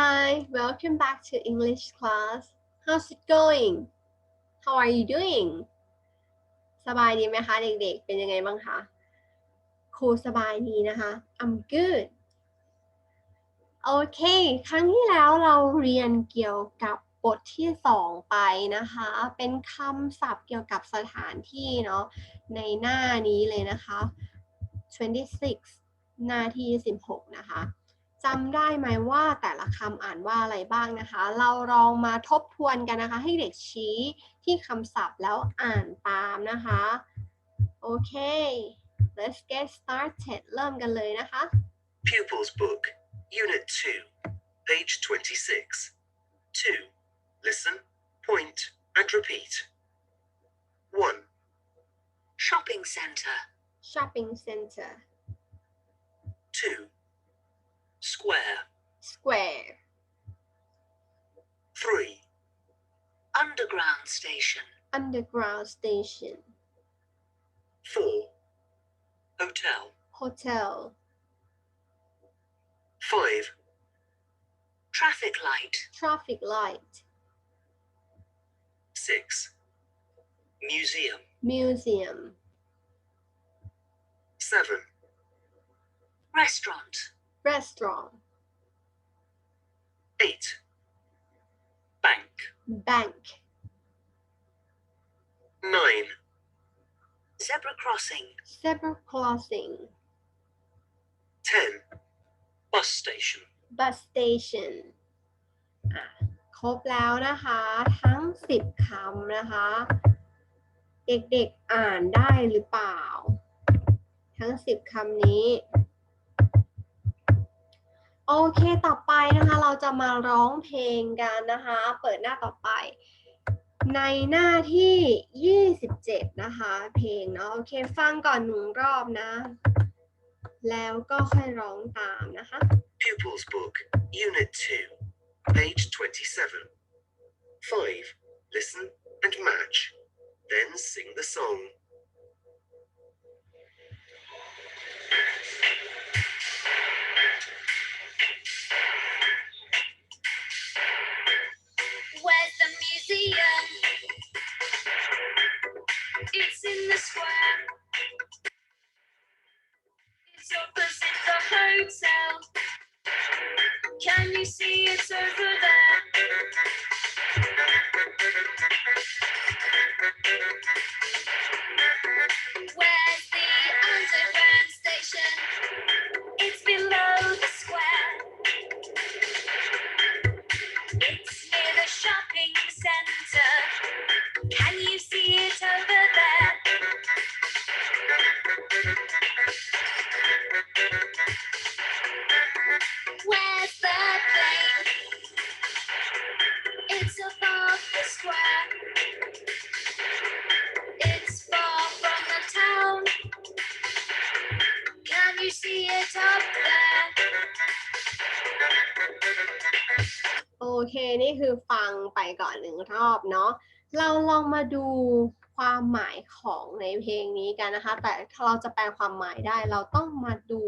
Hi, welcome back to English class. How's it going? How are you doing? สบายดีไหมคะเด็กๆ เป็นยังไงบ้างคะครูสบายดีนะคะ I'm good. โอเค ครั้งที่แล้วเราเรียนเกี่ยวกับบทที่สองไปนะคะ เป็นคำศัพท์เกี่ยวกับสถานที่เนาะ ในหน้านี้เลยนะคะ 26 หน้าที่ 16 นะคะ จำได้ไหมว่าแต่ละคำอ่านว่าอะไรบ้างนะคะ เราลองมาทบทวนกันนะคะ ให้เด็กชี้ที่คำศัพท์แล้วอ่านตามนะคะ โอเค let's get started เริ่มกันเลยนะคะ Pupils Book, Unit 2, page 26. 2. Listen, point, and repeat. 1, Shopping centre. shopping center 2, station. underground station 4, hotel. hotel 5, Traffic light. traffic light 6, museum. museum 7, Restaurant. restaurant 8, bank. bank 9, Zebra crossing. zebra crossing 10, bus station. bus station อะครบแล้วนะคะ ทั้ง10คำนะคะ เด็กๆอ่านได้หรือเปล่า ทั้ง10คำนี้ โอเคต่อไปนะคะ เราจะมาร้องเพลงกันนะคะ เปิดหน้าต่อไป ในหน้าที่ 27 นะคะ เพลงเนาะโอเค ฟังก่อนหนึ่งรอบนะ แล้วก็ค่อยร้องตามนะคะ Pupils Book, Unit 2, page 27. 5. Listen and match. Then sing the song. Where's the museum? The square. It's opposite the hotel. Can you see it's over there? Where's เค นี่คือฟังไปก่อนหนึ่งรอบเนาะเราลองมาดูความหมายของในเพลงนี้กันนะคะ แต่ถ้าเราจะแปลความหมายได้ เราต้องมาดู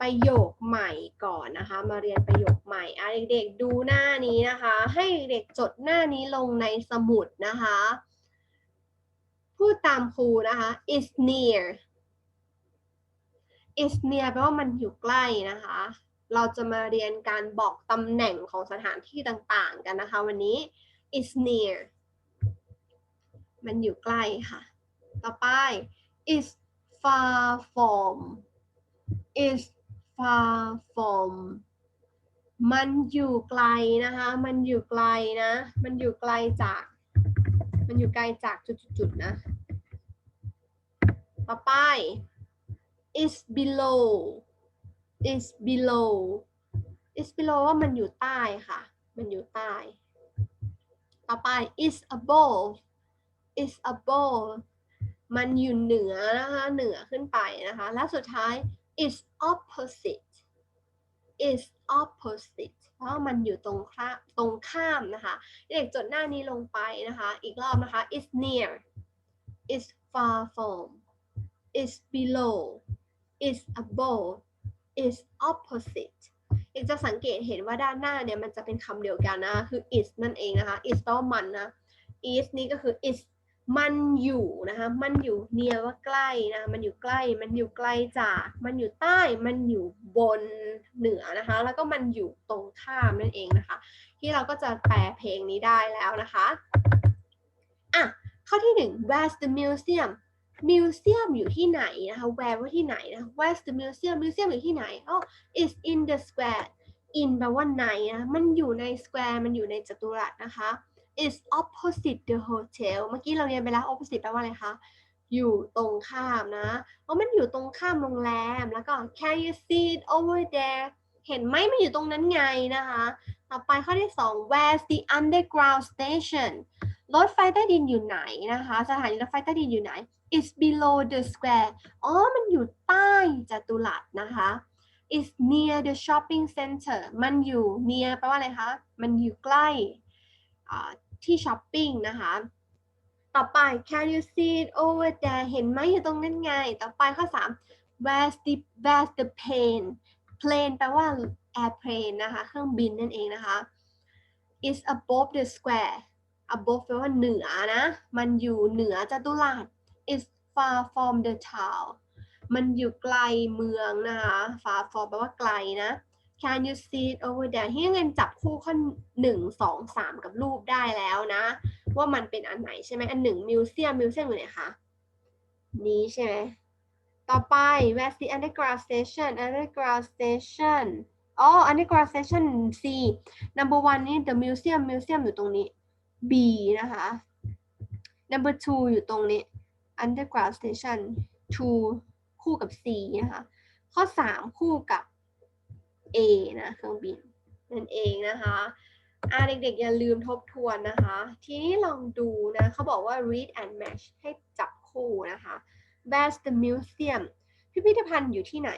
ประโยคใหม่ก่อนนะคะ มาเรียนประโยคใหม่อะเด็กๆดูหน้านี้นะคะ ให้เด็กจดหน้านี้ลงในสมุดนะคะ พูดตามครูนะคะ is near is near แปลว่ามันอยู่ใกล้นะคะ เราจะมาเรียนการบอกตำแหน่งของสถานที่ต่างๆ กันนะคะ วันนี้ is near มันอยู่ใกล้ค่ะ ต่อไป is far from is far from มันอยู่ไกลนะคะ มันอยู่ไกลนะ มันอยู่ไกลจาก มันอยู่ไกลจากจุดๆนะ ต่อไป is below is below is below ว่ามันอยู่ใต้ค่ะ มันอยู่ใต้ ต่อไป is above is above มันอยู่เหนือนะคะ เหนือขึ้นไปนะคะ และสุดท้าย is opposite is opposite เพราะมันอยู่ตรงข้าตรงข้ามนะคะ เด็กจดหน้านี้ลงไปนะคะ อีกรอบนะคะ is near is far from is below is above is opposite เด็กจะสังเกตเห็นว่าด้านหน้าเนี่ยมันจะเป็นคำเดียวกันนะ คือ is นั่นเองนะคะ is แปลว่ามันนะ is นี่ก็คือ is มันอยู่นะคะ มันอยู่ near ว่าใกล้นะ มันอยู่ใกล้ มันอยู่ไกลจาก มันอยู่ใต้ มันอยู่บนเหนือนะคะ แล้วก็มันอยู่ตรงข้ามนั่นเองนะคะ ที่เราก็จะแปลเพลงนี้ได้แล้วนะคะ อะ ข้อที่หนึ่ง where's the museum museum อยู่ที่ไหนนะคะ where ว่าที่ไหนนะ where's the museum museum อยู่ที่ไหนอ๋อ is in the square in แปลว่าในนะมันอยู่ใน square มันอยู่ในจัตุรัสนะคะ is opposite the hotel เมื่อกี้เราเรียนไปแล้ว opposite แปลว่าอะไรคะอยู่ตรงข้ามนะเพราะมันอยู่ตรงข้ามโรงแรม แล้วก็ can you see it over there เห็นไหมมันอยู่ตรงนั้นไงนะคะ ต่อไปข้อที่ 2 where's the underground station รถไฟใต้ดินอยู่ไหนนะคะ สถานีรถไฟใต้ดินอยู่ไหน is below the square อ๋อ มันอยู่ใต้จัตุรัสนะคะ is near the shopping center มันอยู่ near แปลว่าอะไรคะ มันอยู่ใกล้ที่ช้อปปิ้งนะคะ ต่อไป can you see it over there เห็นไหมอยู่ตรงนั้นไง ต่อไปข้อ 3 where's the where's the plane plane แปลว่า airplane นะคะ เครื่องบินนั่นเองนะคะ is above the square above แปลว่าเหนือนะ มันอยู่เหนือจัตุรัส is far from the town มันอยู่ไกลเมืองนะคะ far from แปลว่าไกลนะ can you see it over there ที่เงินจับคู่ข้อหนึ่งสองสามกับรูปได้แล้วนะ ว่ามันเป็นอันไหนใช่ไหมอันหนึ่งมิวเซียมมิวเซียมอยู่ไหนคะ นี้ใช่ไหมต่อไป where's the underground station underground station อ๋อ underground station C number one นี่ the museum museum อยู่ตรงนี้ B นะคะ number two อยู่ตรงนี้ underground station to คู่กับ C นะคะ ข้อ 3 คู่กับ A นะเครื่องบินนั่นเองนะคะอ่าเด็กๆ อย่าลืมทบทวนนะคะ ทีนี้ลองดูนะเขาบอกว่า read and match ให้จับคู่นะคะ Where's the museum พิพิธภัณฑ์อยู่ที่ไหน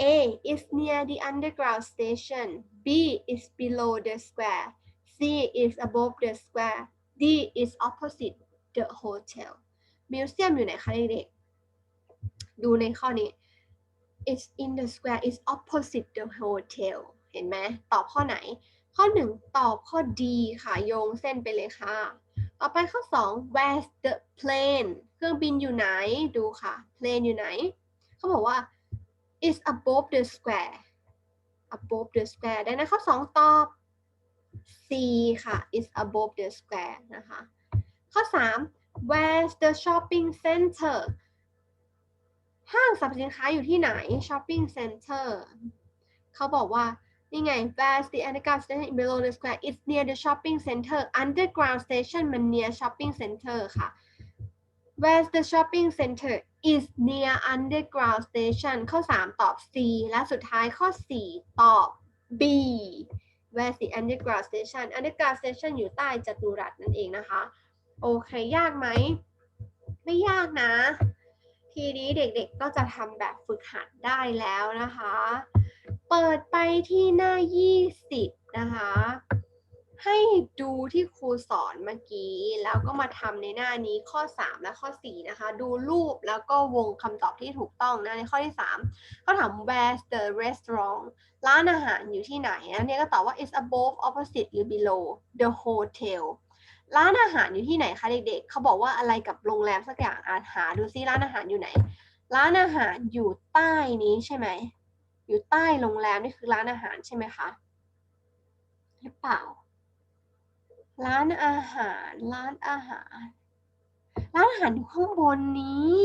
A is near the underground station B is below the square C is above the square D is opposite the hotel มิวเซียมอยู่ไหนคะเด็กๆดูในข้อนี้ it's in the square it's opposite the hotel เห็นไหมตอบข้อไหน ข้อ 1 ตอบข้อ D ค่ะ โยงเส้นไปเลยค่ะ ต่อไปข้อ 2 where's the plane เครื่องบินอยู่ไหนดูค่ะ plane อยู่ไหน เขาบอกว่า is above the square above the square ได้นะข้อ 2 ตอบ C ค่ะ is above the square นะคะ ข้อ 3 where's the shopping center ห้างสรรพสินค้าอยู่ที่ไหน shopping center เขาบอกว่า นี่ไง where's the underground station below the square it's near the shopping center underground station มัน near shopping center ค่ะ where's the shopping center is near underground station ข้อ 3 ตอบ C และสุดท้ายข้อ 4 ตอบ B where's the underground station underground station อยู่ใต้จัตุรัสนั่นเองนะคะ โอเค ยากไหม ไม่ยากนะ ทีนี้เด็กๆก็จะทำแบบฝึกหัดได้แล้วนะคะ เปิดไปที่หน้า 20 นะคะ ให้ดูที่ครูสอนเมื่อกี้ แล้วก็มาทำในหน้านี้ข้อ 3 และข้อ 4 นะคะ ดูรูปแล้วก็วงคำตอบที่ถูกต้องนะ ในข้อที่3เขาถาม where's the restaurant ร้านอาหารอยู่ที่ไหนอันนี้ก็ตอบว่า is above opposite หรือ below the hotel ร้านอาหารอยู่ที่ไหนคะเด็กๆ เขาบอกว่าอะไรกับโรงแรมสักอย่างอาหาดูซิร้านอาหารอยู่ไหน ร้านอาหารอยู่ใต้นี้ใช่ไหม อยู่ใต้โรงแรมนี่คือร้านอาหารใช่ไหมคะ หรือเปล่า ร้านอาหาร ร้านอาหาร ร้านอาหารอยู่ข้างบนนี้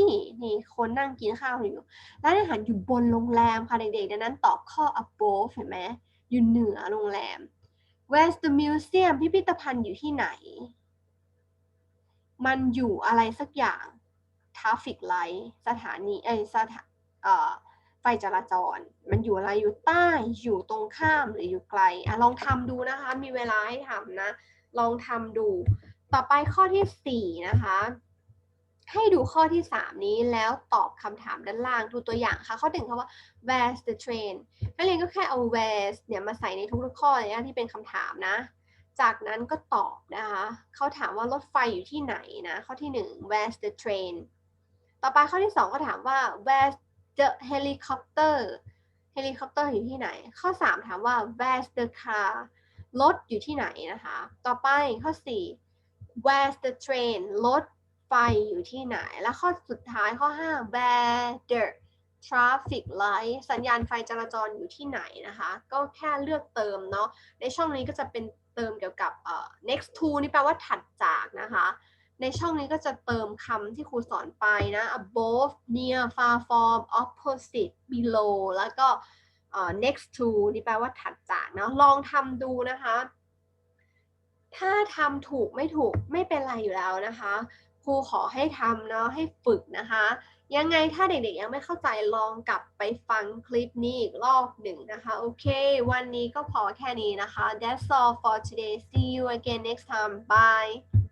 นี่คนนั่งกินข้าวอยู่ ร้านอาหารอยู่บนโรงแรมค่ะเด็กๆ ดังนั้นตอบข้อ above เห็นไหมอยู่เหนือโรงแรม Where's the museum พิพิธภัณฑ์อยู่ที่ไหน มันอยู่อะไรสักอย่าง traffic light สถานีเอ้สถาเอ่อไฟจราจร มันอยู่อะไรอยู่ใต้อยู่ตรงข้ามหรืออยู่ไกลอะลองทำดูนะคะ มีเวลาให้ทำนะ ลองทำดู ต่อไปข้อที่สี่นะคะ ให้ดูข้อที่สามนี้แล้วตอบคำถามด้านล่างดูตัวอย่างค่ะ ข้อหนึ่งคำว่า where's the train นักเรียนก็แค่เอา where's เนี่ยมาใส่ในทุกๆข้อเลยนะที่เป็นคำถามนะ จากนั้นก็ตอบนะคะเขาถามว่ารถไฟอยู่ที่ไหนนะ ข้อที่หนึ่ง where's the train ต่อไปข้อที่สองก็ถามว่า where's the helicopter เฮลิคอปเตอร์อยู่ที่ไหน ข้อ 3 ถามว่า where's the car รถอยู่ที่ไหนนะคะ ต่อไปข้อ 4 where's the train รถ ฟอยู่ที่ไหน และข้อสุดท้ายข้อ 5 where the traffic light สัญญาณไฟจราจรอยู่ที่ไหนนะคะ ก็แค่เลือกเติมเนาะ ในช่องนี้ก็จะเป็นเติมเกี่ยวกับเอ่อ next to นี่แปลว่าถัดจากนะคะ ในช่องนี้ก็จะเติมคำที่ครูสอนไปนะ above near far from opposite below แล้วก็เอ่อ next to นี่แปลว่าถัดจากเนาะ ลองทำดูนะคะถ้าทำถูกไม่ถูกไม่เป็นไรอยู่แล้วนะคะ ครูขอให้ทำเนาะให้ฝึกนะคะ ยังไงถ้าเด็กๆยังไม่เข้าใจลองกลับไปฟังคลิปนี้อีกรอบหนึ่งนะคะ โอเค วันนี้ก็พอแค่นี้นะคะ That's all for today see you again next time bye